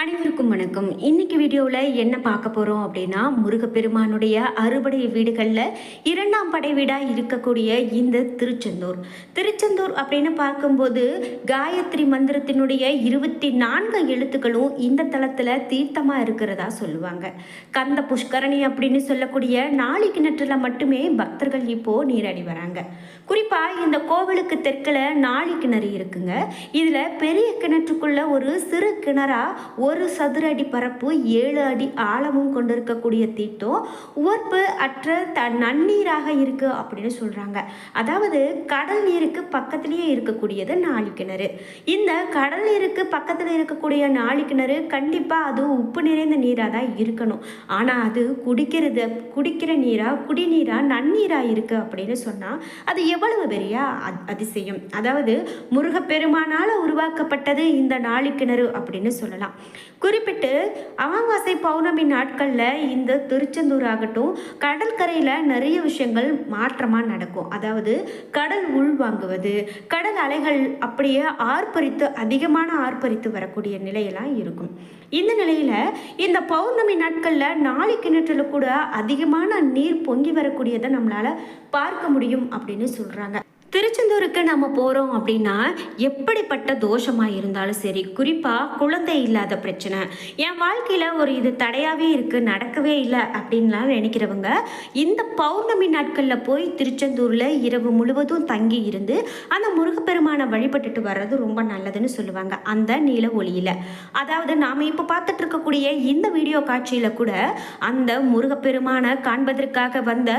அனைவருக்கும் வணக்கம். இன்னைக்கு வீடியோவில் என்ன பார்க்க போகிறோம் அப்படின்னா முருகப்பெருமானுடைய அறுபடை வீடுகளில் இரண்டாம் படை வீடாக இருக்கக்கூடிய இந்த திருச்செந்தூர். திருச்செந்தூர் அப்படின்னு பார்க்கும்போது காயத்ரி மந்திரத்தினுடைய இருபத்தி நான்கு எழுத்துக்களும் இந்த தளத்தில் தீர்த்தமாக இருக்கிறதா சொல்லுவாங்க. கந்த புஷ்கரணி அப்படின்னு சொல்லக்கூடிய நாளை கிணற்றுல மட்டுமே பக்தர்கள் இப்போது நீராடி வராங்க. குறிப்பாக இந்த கோவிலுக்கு தெற்கில் நாளை கிணறு இருக்குங்க. இதில் பெரிய கிணற்றுக்குள்ள ஒரு சிறு கிணறா ஒரு சதுர அடி பரப்பு ஏழு அடி ஆழமும் கொண்டிருக்கக்கூடிய தீட்டம் உவர்ப்பு அற்ற த நன்னீராக இருக்கு அப்படின்னு சொல்கிறாங்க அதாவது கடல் நீருக்கு பக்கத்திலேயே இருக்கக்கூடியது நாளி கிணறு. இந்த கடல் நீருக்கு பக்கத்தில் இருக்கக்கூடிய நாளி கிணறு கண்டிப்பாக அது உப்பு நிறைந்த நீராக தான் இருக்கணும். ஆனால் அது குடிக்கிறது குடிக்கிற நீராக குடிநீராக நன்னீராக இருக்குது அப்படின்னு சொன்னால் அது எவ்வளவு பெரிய அ- அதிசயம். அதாவது முருகப்பெருமானால் உருவாக்கப்பட்டது இந்த நாளி கிணறு அப்படின்னு சொல்லலாம். குறிப்பிட்டு அமாவாசை பௌர்ணமி நாட்களில் இந்த திருச்செந்தூர் ஆகட்டும் கடற்கரையில் நிறைய விஷயங்கள் மாற்றமாக நடக்கும். அதாவது கடல் உள்வாங்குவது கடல் அலைகள் அப்படியே ஆர்ப்பரித்து அதிகமான ஆர்ப்பரித்து வரக்கூடிய நிலையெல்லாம் இருக்கும். இந்த நிலையில் இந்த பௌர்ணமி நாட்களில் நாளை கிணற்றுல கூட அதிகமான நீர் பொங்கி வரக்கூடியதை நம்மளால் பார்க்க முடியும் அப்படின்னு சொல்கிறாங்க திருச்செந்தூருக்கு நம்ம போகிறோம் அப்படின்னா எப்படிப்பட்ட தோஷமாக இருந்தாலும் சரி குறிப்பாக குழந்தை இல்லாத பிரச்சனை. என் வாழ்க்கையில் ஒரு இது தடையாகவே இருக்குது நடக்கவே இல்லை அப்படின்லாம் நினைக்கிறவங்க இந்த பௌர்ணமி நாட்களில் போய் திருச்செந்தூரில் இரவு முழுவதும் தங்கி இருந்து அந்த முருகப்பெருமானை வழிபட்டுட்டு வர்றது ரொம்ப நல்லதுன்னு சொல்லுவாங்க அந்த நீல ஒளியில். அதாவது நாம் இப்போ பார்த்துட்டு இருக்கக்கூடிய இந்த வீடியோ காட்சியில் கூட அந்த முருகப்பெருமானை காண்பதற்காக வந்த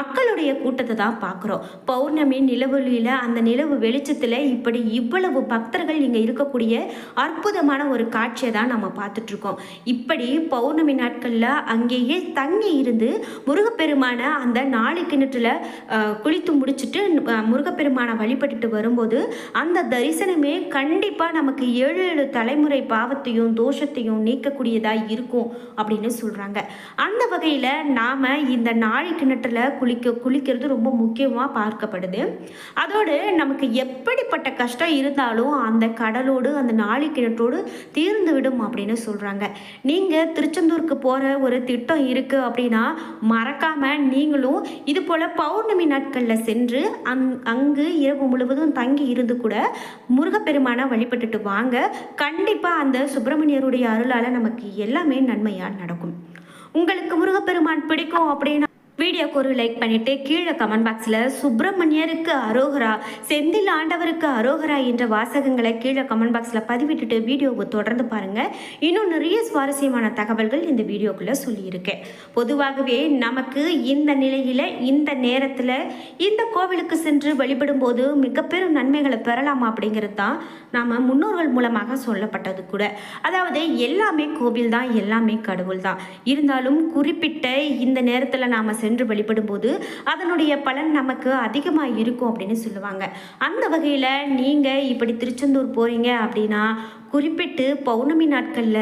மக்களுடைய கூட்டத்தை தான் பார்க்குறோம். பௌர்ணமி நிலவொளியில் அந்த நிலவு வெளிச்சத்தில் இப்படி இவ்வளவு பக்தர்கள் இங்கே இருக்கக்கூடிய அற்புதமான ஒரு காட்சியை தான் நம்ம பார்த்துட்ருக்கோம். இப்படி பௌர்ணமி நாட்களில் அங்கேயே தங்கி இருந்து முருகப்பெருமானை அந்த நாளை கிணற்றில் குளித்து முடிச்சுட்டு முருகப்பெருமானை வழிபட்டுட்டு வரும்போது அந்த தரிசனமே கண்டிப்பாக நமக்கு ஏழு ஏழு தலைமுறை பாவத்தையும் தோஷத்தையும் நீக்கக்கூடியதாக இருக்கும் அப்படின்னு சொல்கிறாங்க அந்த வகையில் நாம் இந்த நாளை கிணற்றில் குளிக்க குளிக்கிறது ரொம்ப முக்கியமாக பார்க்கப்படுது. அதோடு நமக்கு எப்படிப்பட்ட கஷ்டம் இருந்தாலும் அந்த கடலோடு அந்த நாளை கிணற்றோடு தீர்ந்து விடும் அப்படின்னு சொல்கிறாங்க நீங்கள் திருச்செந்தூருக்கு போகிற ஒரு திட்டம் இருக்குது அப்படின்னா மறக்காமல் நீங்களும் இது போல் பௌர்ணமி நாட்களில் சென்று அங் அங்கு இரவு முழுவதும் தங்கி இருந்து கூட முருகப்பெருமானை வழிபட்டுட்டு வாங்க. கண்டிப்பாக அந்த சுப்பிரமணியருடைய அருளால் நமக்கு எல்லாமே நன்மையாக நடக்கும். உங்களுக்கு முருகப்பெருமான் பிடிக்கும் அப்படின்னா வீடியோக்கு ஒரு லைக் பண்ணிட்டு கீழே கமெண்ட் பாக்ஸில் சுப்பிரமணியருக்கு அரோகரா செந்தில் ஆண்டவருக்கு அரோகரா என்ற வாசகங்களை கீழே கமெண்ட் பாக்ஸில் பதிவிட்டுட்டு வீடியோவை தொடர்ந்து பாருங்கள் இன்னும் நிறைய சுவாரஸ்யமான தகவல்கள் இந்த வீடியோக்குள்ளே சொல்லியிருக்கேன் பொதுவாகவே நமக்கு இந்த நிலையில் இந்த நேரத்தில் இந்த கோவிலுக்கு சென்று வழிபடும் போது மிகப்பெரும் நன்மைகளை பெறலாம் அப்படிங்கிறது தான் நாம் முன்னோர்கள் மூலமாக சொல்லப்பட்டது கூட. அதாவது எல்லாமே கோவில் தான் எல்லாமே கடவுள் தான் இருந்தாலும் குறிப்பிட்ட இந்த நேரத்தில் நாம் சென்று வழிபடும் போது அதனுடைய பலன் நமக்கு அதிகமாக இருக்கும் அப்படின்னு சொல்லுவாங்க. அந்த வகையில் நீங்கள் இப்படி திருச்செந்தூர் போகிறீங்க அப்படின்னா குறிப்பிட்டு பௌர்ணமி நாட்களில்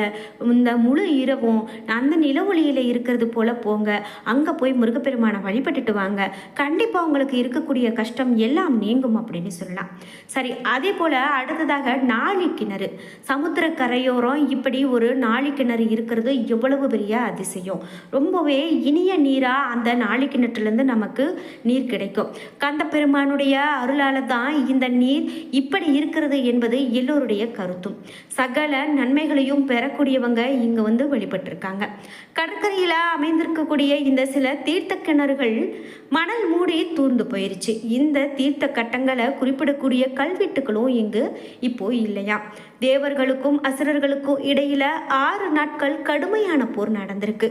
இந்த முழு இரவும் அந்த நிலவொளியில் இருக்கிறது போல் போங்க. அங்கே போய் முருகப்பெருமானை வழிபட்டுட்டு வாங்க. கண்டிப்பாக உங்களுக்கு இருக்கக்கூடிய கஷ்டம் எல்லாம் நீங்கும் அப்படின்னு சொல்லலாம். சரி அதே போல் அடுத்ததாக நாளி கிணறு. சமுத்திர கரையோரம் இப்படி ஒரு நாளி கிணறு இருக்கிறது எவ்வளவு பெரிய அதிசயம். ரொம்பவே இனிய நீராக அந்த நாளி கிணற்றுலேருந்து நமக்கு நீர் கிடைக்கும். கந்த பெருமானுடைய அருளால் தான் இந்த நீர் இப்படி இருக்கிறது என்பது எல்லோருடைய கருத்தும். சகல நன்மைகளையும் பெறக்கூடியவங்க இங்கே வந்து வழிபட்டிருக்காங்க. கடற்கரையில் அமைந்திருக்கக்கூடிய இந்த சில தீர்த்த கிணறுகள் மணல் மூடி தூர்ந்து போயிருச்சு. இந்த தீர்த்த கட்டங்களை குறிப்பிடக்கூடிய கல்வெட்டுகளும் இங்கு இப்போ இல்லையா. தேவர்களுக்கும் அசுரர்களுக்கும் இடையில ஆறு நாட்கள் கடுமையான போர் நடந்திருக்கு.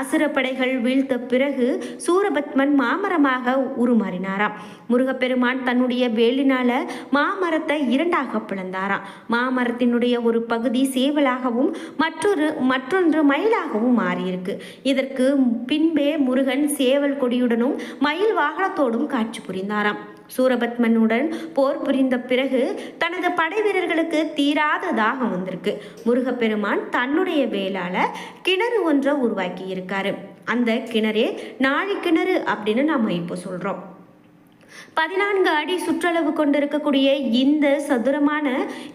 அசுர படைகள் வீழ்த்த பிறகு சூரபத்மன் மாமரமாக உருமாறினாராம். முருகப்பெருமான் தன்னுடைய வேலினால மாமரத்தை இரண்டாக பிளந்தாராம். மாமரத்தினுடைய ஒரு பகுதி சேவலாகவும் மற்றொரு மற்றொன்று மயிலாகவும் மாறியிருக்கு. இதற்கு பின்பே முருகன் சேவல் கொடியுடனும் மயில் வாகனத்தோடும் காட்சி புரிந்தாராம். சூரபத்மனுடன் போர் புரிந்த பிறகு தனது படை வீரர்களுக்கு தீராத தாகம் வந்திருக்கு. முருகப்பெருமான் தன்னுடைய வேலால கிணறு ஒன்றை உருவாக்கி இருக்காரு அந்த கிணறே நாழி கிணறு அப்படின்னு நாம இப்போ சொல்றோம். பதினான்கு அடி சுற்றளவு கொண்டிருக்கக்கூடிய இந்த சதுரமான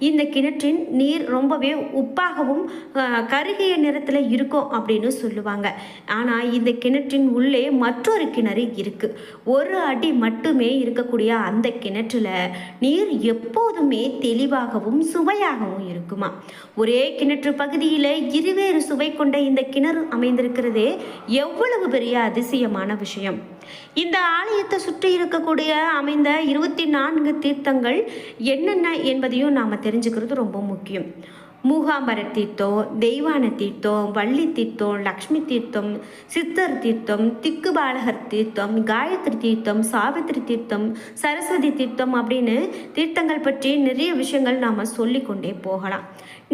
இந்த கிணற்றின் நீர் ரொம்பவே உப்பாகவும் கருகிய நிறத்தில் இருக்கும் அப்படின்னு சொல்லுவாங்க. ஆனால் இந்த கிணற்றின் உள்ளே மற்றொரு கிணறு இருக்குது ஒரு அடி மட்டுமே இருக்கக்கூடிய அந்த கிணற்றில் நீர் எப்போதுமே தெளிவாகவும் சுவையாகவும் இருக்குமா? ஒரே கிணற்று பகுதியில் இருவேறு சுவை கொண்ட இந்த கிணறு அமைந்திருக்கிறதே எவ்வளவு பெரிய அதிசயமான விஷயம். இந்த ஆலயத்தை சுற்றி இருக்கக்கூடிய அமைந்த இருபத்தி நான்கு தீர்த்தங்கள் என்னென்ன என்பதையும் நாம் தெரிஞ்சுக்கிறது ரொம்ப முக்கியம். மூகாம்பர தீர்த்தம் தெய்வான தீர்த்தம் வள்ளி தீர்த்தம் லக்ஷ்மி தீர்த்தம் சித்தர் தீர்த்தம் திக்குபாலகர் தீர்த்தம் காயத்ரி தீர்த்தம் சாவித்திரி தீர்த்தம் சரஸ்வதி தீர்த்தம் அப்படின்னு தீர்த்தங்கள் பற்றி நிறைய விஷயங்கள் நாம் சொல்லிக்கொண்டே போகலாம்.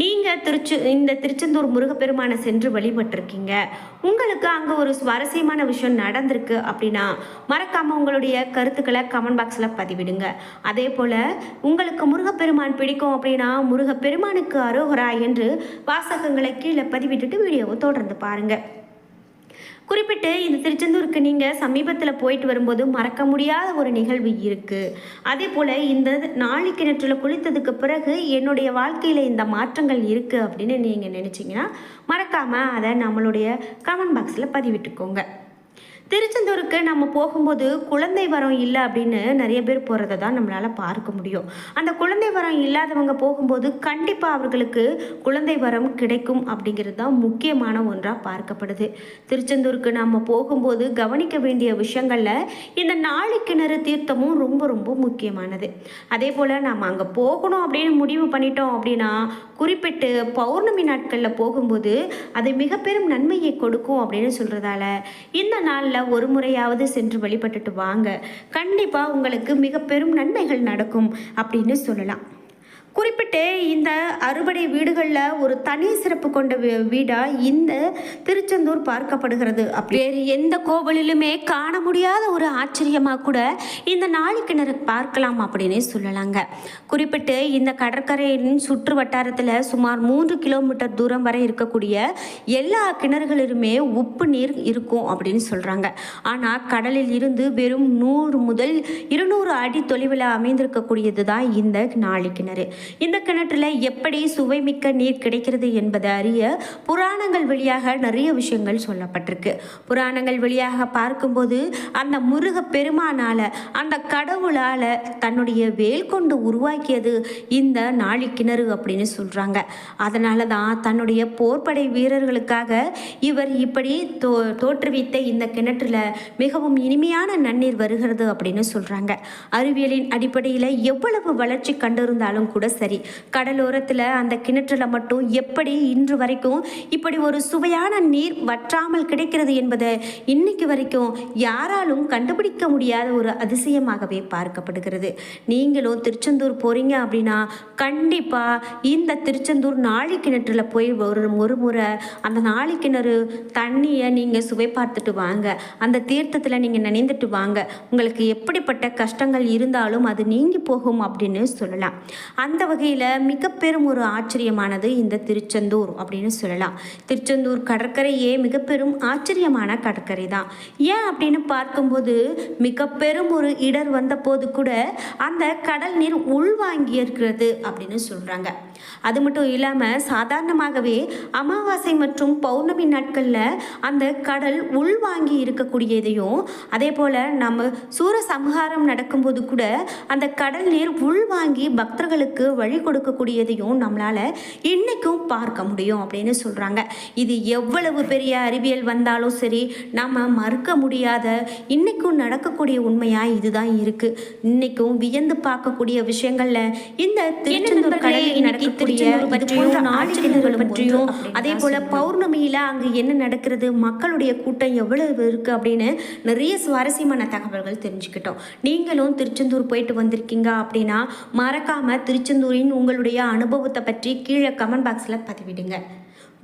நீங்கள் திருச்சி இந்த திருச்செந்தூர் முருகப்பெருமானை சென்று வழிபட்டிருக்கீங்க. உங்களுக்கு அங்கே ஒரு சுவாரஸ்யமான விஷயம் நடந்திருக்கு அப்படின்னா மறக்காமல் உங்களுடைய கருத்துக்களை கமெண்ட் பாக்ஸில் பதிவிடுங்க. அதே போல் உங்களுக்கு முருகப்பெருமான் பிடிக்கும் அப்படின்னா முருகப்பெருமானுக்கு போகிறா என்று வாசகங்களை கீழே பதிவிட்டுட்டு வீடியோவை தொடர்ந்து பாருங்கள் குறிப்பிட்டு இந்த திருச்செந்தூருக்கு நீங்கள் சமீபத்தில் போயிட்டு வரும்போது மறக்க முடியாத ஒரு நிகழ்வு இருக்குது அதே போல் இந்த நாளை கிணற்றில் குளித்ததுக்கு பிறகு என்னுடைய வாழ்க்கையில் இந்த மாற்றங்கள் இருக்குது அப்படின்னு நீங்கள் நினச்சிங்கன்னா மறக்காமல் அதை நம்மளுடைய கமெண்ட் பாக்ஸில் பதிவிட்டுக்கோங்க. திருச்செந்தூருக்கு நம்ம போகும்போது குழந்தை வரம் இல்லை அப்படின்னு நிறைய பேர் போகிறத தான் நம்மளால் பார்க்க முடியும். அந்த குழந்தை வரம் இல்லாதவங்க போகும்போது கண்டிப்பாக அவர்களுக்கு குழந்தை வரம் கிடைக்கும் அப்படிங்கிறது தான் முக்கியமான ஒன்றாக பார்க்கப்படுது. திருச்செந்தூருக்கு நம்ம போகும்போது கவனிக்க வேண்டிய விஷயங்களில் இந்த நாளை கிணறு தீர்த்தமும் ரொம்ப ரொம்ப முக்கியமானது. அதே போல் நம்ம அங்கே போகணும் அப்படின்னு முடிவு பண்ணிட்டோம் அப்படின்னா குறிப்பிட்டு பௌர்ணமி நாட்களில் போகும்போது அது மிக பெரும் நன்மையை கொடுக்கும் அப்படின்னு சொல்கிறதால இந்த நாளில் ஒரு முறையாவது சென்று வழிபட்டுட்டு வாங்க. கண்டிப்பாக உங்களுக்கு மிக பெரும் நன்மைகள் நடக்கும் அப்படின்னு சொல்லலாம். குறிப்பிட்டு இந்த அறுபடை வீடுகளில் ஒரு தனி சிறப்பு கொண்ட வீ- இந்த திருச்செந்தூர் பார்க்கப்படுகிறது. அப்படி வேறு எந்த கோவிலிலுமே காண முடியாத ஒரு ஆச்சரியமாக கூட இந்த நாளி கிணறு பார்க்கலாம் அப்படின்னே சொல்லலாங்க. குறிப்பிட்டு இந்த கடற்கரையின் சுற்று வட்டாரத்தில் சுமார் மூன்று கிலோமீட்டர் தூரம் வரை இருக்கக்கூடிய எல்லா கிணறுகளிலுமே உப்பு நீர் இருக்கும் அப்படின்னு சொல்கிறாங்க ஆனால் கடலில் இருந்து வெறும் நூறு முதல் இருநூறு அடி தொலைவில் அமைந்திருக்கக்கூடியது தான் இந்த நாளி கிணறு. இந்த கிணற்றுல எப்படி சுவைமிக்க நீர் கிடைக்கிறது என்பதை அறிய புராணங்கள் வழியாக நிறைய விஷயங்கள் சொல்லப்பட்டிருக்கு. புராணங்கள் வழியாக பார்க்கும்போது அந்த முருக பெருமானால அந்த கடவுளால தன்னுடைய வேல் கொண்டு உருவாக்கியது இந்த நாளி கிணறு அப்படின்னு சொல்றாங்க. அதனால தான் தன்னுடைய போர்ப்படை வீரர்களுக்காக இவர் இப்படி தோ தோற்றுவித்த இந்த கிணற்றுல மிகவும் இனிமையான நன்னீர் வருகிறது அப்படின்னு சொல்றாங்க. அறிவியலின் அடிப்படையில் எவ்வளவு வளர்ச்சி கண்டிருந்தாலும் கூட சரி. கடலோரத்தில் அந்த கிணற்றில் மட்டும் எப்படி இன்று வரைக்கும் இப்படி ஒரு சுவையான நீர் வற்றாமல் கிடைக்கிறது என்பதை இன்னைக்கு வரைக்கும் யாராலும் கண்டுபிடிக்க முடியாத ஒரு அதிசயமாகவே பார்க்கப்படுகிறது. நீங்களும் திருச்செந்தூர் போறீங்க அப்படின்னா கண்டிப்பாக இந்த திருச்செந்தூர் நாளி கிணற்றுல போய் ஒரு ஒரு முறை அந்த நாளி கிணறு தண்ணியை நீங்கள் சுவை பார்த்துட்டு வாங்க. அந்த தீர்த்தத்தில் நீங்கள் நினைந்துட்டு வாங்க. உங்களுக்கு எப்படிப்பட்ட கஷ்டங்கள் இருந்தாலும் அது நீங்கி போகும் அப்படின்னு சொல்லலாம். அந்த அந்த வகையில் மிக பெரும் ஒரு ஆச்சரியமானது இந்த திருச்செந்தூர் அப்படின்னு சொல்லலாம். திருச்செந்தூர் கடற்கரையே மிக பெரும் ஆச்சரியமான கடற்கரை தான் ஏன் அப்படின்னு பார்க்கும்போது மிக பெரும் ஒரு இடர் வந்தபோது கூட அந்த கடல் நீர் உள்வாங்கி இருக்கிறது அப்படின்னு சொல்கிறாங்க அது மட்டும் இல்லாமல் சாதாரணமாகவே அமாவாசை மற்றும் பௌர்ணமி நாட்களில் அந்த கடல் உள்வாங்கி இருக்கக்கூடியதையும் அதே போல் நம்ம சூரசம்ஹாரம் நடக்கும்போது கூட அந்த கடல் நீர் உள்வாங்கி பக்தர்களுக்கு வழி கொடுக்கக்கூடியதையும் நம்மளால் இன்னைக்கும் பார்க்க முடியும் அப்படின்னு சொல்கிறாங்க இது எவ்வளவு பெரிய அறிவியல் வந்தாலும் சரி நம்ம மறுக்க முடியாத இன்னைக்கும் நடக்கக்கூடிய உண்மையாக இதுதான் இருக்குது இன்னைக்கும் வியந்து பார்க்கக்கூடிய விஷயங்கள்ல இந்த திருச்செந்தூர் கடலில் நடக்கக்கூடிய பற்றியும் நாடுகள் பற்றியும் அதே போல பௌர்ணமியில அங்கு என்ன நடக்கிறது மக்களுடைய கூட்டம் எவ்வளவு இருக்கு அப்படின்னு நிறைய சுவாரஸ்யமான தகவல்கள் தெரிஞ்சுக்கிட்டோம். நீங்களும் திருச்செந்தூர் போயிட்டு வந்திருக்கீங்க அப்படின்னா மறக்காம திருச்செந்தூரின் உங்களுடைய அனுபவத்தை பற்றி கீழே கமெண்ட் பாக்ஸில் பதிவிடுங்க.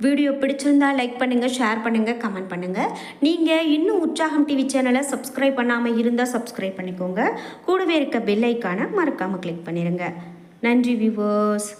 வீடியோ பிடிச்சிருந்தா லைக் பண்ணுங்கள் ஷேர் பண்ணுங்கள் கமெண்ட் பண்ணுங்கள் நீங்கள் இன்னும் உற்சாகம் டிவி சேனலை சப்ஸ்கிரைப் பண்ணாமல் இருந்தால் சப்ஸ்கிரைப் பண்ணிக்கோங்க. கூடவே இருக்க பெல் ஐக்கானை மறக்காமல் கிளிக் பண்ணிடுங்க நன்றி வியூவர்ஸ்